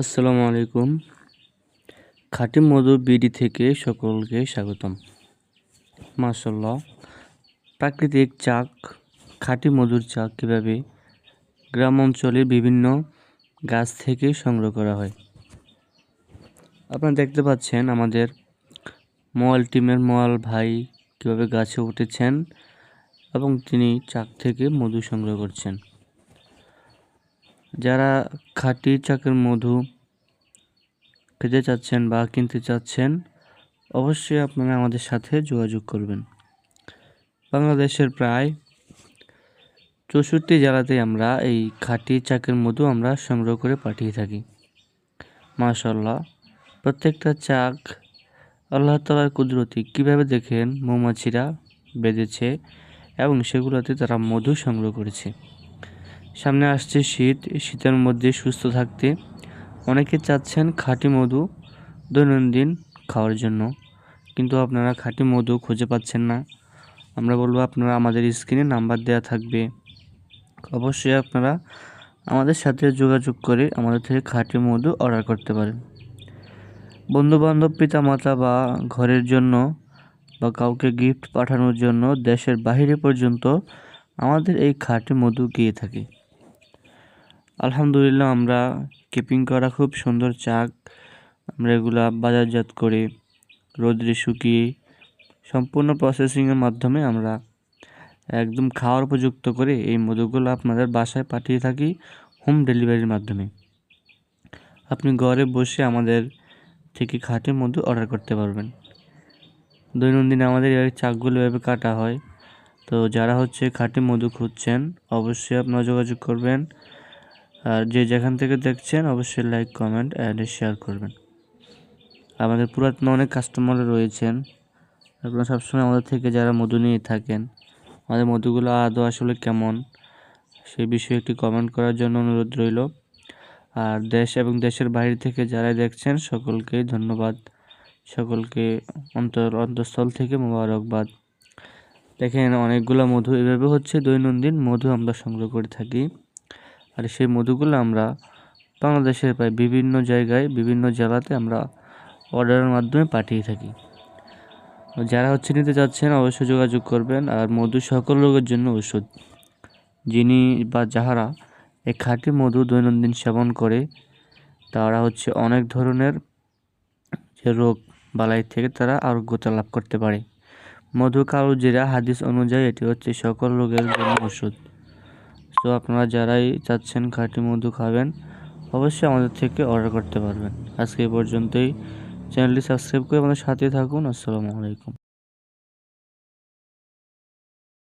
আসসালামু আলাইকুম। খাঁটি মধু বিডি থেকে সকলকে স্বাগতম। মাশাল্লাহ প্রাকৃতিক চাক, খাঁটি মধুর চাক কীভাবে গ্রাম অঞ্চলে বিভিন্ন গাছ থেকে সংগ্রহ করা হয়। আপনারা দেখতে পাচ্ছেন আমাদের মোয়াল টিমের মোয়াল ভাই কীভাবে গাছে উঠেছেন এবং তিনি চাক থেকে মধু সংগ্রহ করছেন। যারা খাঁটি চাকের মধু খেতে চাচ্ছেন বা কিনতে চাচ্ছেন, অবশ্যই আপনারা আমাদের সাথে যোগাযোগ করবেন। বাংলাদেশের প্রায় চৌষট্টি জেলাতে আমরা এই খাঁটি চাকের মধু আমরা সংগ্রহ করে পাঠিয়ে থাকি। মাশাল্লাহ প্রত্যেকটা চাক আল্লাহ তালার কুদরতি কীভাবে দেখেন, মৌমাছিরা বেঁধেছে এবং সেগুলোতে তারা মধু সংগ্রহ করেছে। সামনে আসছে শীত, শীতের মধ্যে সুস্থ থাকতে। অনেকে চাচ্ছেন খাঁটি মধু দৈনন্দিন খাওয়ার জন্য, কিন্তু আপনারা খাঁটি মধু খুঁজে পাচ্ছেন না। আমরা বলব, আপনারা আমাদের স্ক্রিনে নাম্বার দেওয়া থাকবে। অবশ্যই আপনারা আমাদের সাথে যোগাযোগ করে আমাদের থেকে খাঁটি মধু অর্ডার করতে পারেন। বন্ধুবান্ধব, পিতামাতা বা ঘরের জন্য বা কাউকে গিফট পাঠানোর জন্য দেশের বাহিরে পর্যন্ত আমাদের এই খাঁটি মধু গিয়ে থাকে। আলহামদুলিল্লাহ, আমরা কিপিং করা খুব সুন্দর চাক। আমরা এগুলা বাজারজাত করে, রোদ্রে শুকিয়ে সম্পূর্ণ প্রসেসিংয়ের মাধ্যমে আমরা একদম খাওয়ার উপযুক্ত করে এই মধুগুলো আপনাদের বাসায় পাঠিয়ে থাকি হোম ডেলিভারির মাধ্যমে। আপনি ঘরে বসে আমাদের থেকে খাঁটি মধু অর্ডার করতে পারবেন। দৈনন্দিন আমাদের এই চাকগুলো এভাবে কাটা হয়। তো যারা হচ্ছে খাঁটি মধু খুঁজছেন, অবশ্যই আপনারা যোগাযোগ করবেন। আর যে যেখান থেকে দেখছেন, অবশ্যই লাইক কমেন্ট অ্যান্ড শেয়ার করবেন। আমাদের পুরাতন অনেক কাস্টমার রয়েছেন। আপনারা সবসময় আমাদের থেকে যারা মধু নিয়ে থাকেন, আমাদের মধুগুলো আদৌ আসলে কেমন সেই বিষয়ে একটি কমেন্ট করার জন্য অনুরোধ রইল। আর দেশ এবং দেশের বাইরে থেকে যারা দেখছেন সকলকেই ধন্যবাদ। সকলকে অন্তর, অন্তঃস্থল থেকে মোবারকবাদ। দেখেন, অনেকগুলো মধু এভাবে হচ্ছে, দৈনন্দিন মধু আমরা সংগ্রহ করে থাকি। আর সেই মধুগুলো আমরা বাংলাদেশের প্রায় বিভিন্ন জায়গায়, বিভিন্ন জেলাতে আমরা অর্ডারের মাধ্যমে পাঠিয়ে থাকি। যারা হচ্ছে নিতে চাচ্ছেন অবশ্যই যোগাযোগ করবেন আর মধু সকল রোগের জন্য ওষুধ যিনি বা যাহারা এই খাঁটি মধু দৈনন্দিন সেবন করে, তারা হচ্ছে অনেক ধরনের যে রোগ বালাই থেকে তারা আরোগ্যতা লাভ করতে পারে। মধু কালো জিরা হাদিস অনুযায়ী এটি হচ্ছে সকল রোগের জন্য ওষুধ তো আপনারা যারাই চাচ্ছেন খাঁটি মধু খাবেন, অবশ্যই আমাদের থেকে অর্ডার করতে পারবেন। আজকে এই পর্যন্তই। চ্যানেলটি সাবস্ক্রাইব করে আমাদের সাথে থাকুন। আসসালামু আলাইকুম।